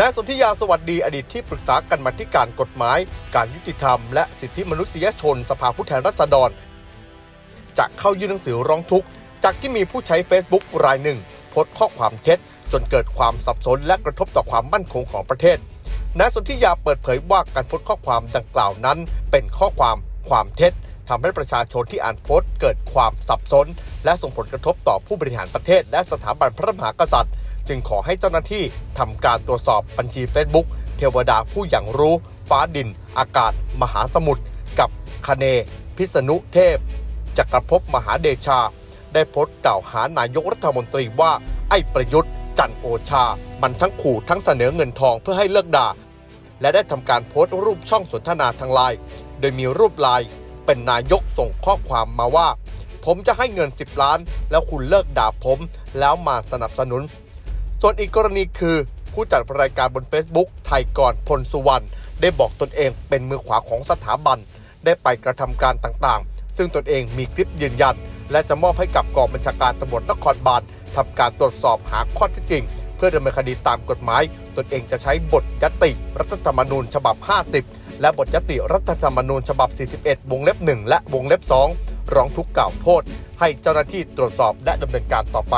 นายสนธิยาสวัสดีอดีตที่ปรึกษากันมาธิการกฎหมาย การยุติธรรม และสิทธิมนุษยชน สภาผู้แทนราษฎร จะเข้ายื่นหนังสือร้องทุกข์ จากที่มีผู้ใช้ Facebook รายหนึ่งโพสต์ข้อความเท็จ จนเกิดความสับสนและกระทบต่อความมั่นคงของประเทศนายสนธิยาเปิดเผยว่าการโพสต์ข้อความดังกล่าวนั้น เป็นข้อความความเท็จทำให้ประชาชนที่อ่านโพสต์เกิดความสับสน และส่งผลกระทบต่อผู้บริหารประเทศ และสถาบันพระมหากษัตริย์ จึงขอให้เจ้าหน้าที่ทำการตรวจสอบบัญชี Facebook เทวดาผู้อย่างรู้ฟ้าดิน อากาศ มหาสมุทรกับคเน พิษณุเทพจักรภพมหาเดชา ได้โพสต์กล่าวหานายกรัฐมนตรีว่าไอ้ประยุทธ์ จันโอชา มันทั้งขู่ทั้งเสนอเงินทองเพื่อให้เลิกด่า และได้ทำการโพสต์รูปช่องสนทนาทางไลน์โดยมีรูปไลน์เป็นนายกส่งข้อความมาว่า ผมจะให้เงิน 10 ล้าน แล้วคุณเลิกด่าผม แล้วมาสนับสนุน ส่วนอีกกรณีคือผู้จัดรายการบน Facebook ไทยก่อนพลสุวรรณได้บอกตนเองเป็นมือขวาของสถาบัน ได้ไปกระทำการต่างๆ ซึ่งตนเองมีคลิปยืนยัน และจะมอบให้กับกองบัญชาการตำรวจนครบาลทำการตรวจสอบหาข้อเท็จจริง เพื่อดำเนินคดีตามกฎหมาย ตนเองจะใช้บทยติรัฐธรรมนูญฉบับ 50 และบทยติรัฐธรรมนูญฉบับ 41 วงเล็บ 1 และวงเล็บ 2 ร้องทุกข์กล่าวโทษ ให้เจ้าหน้าที่ตรวจสอบและดำเนินการต่อไป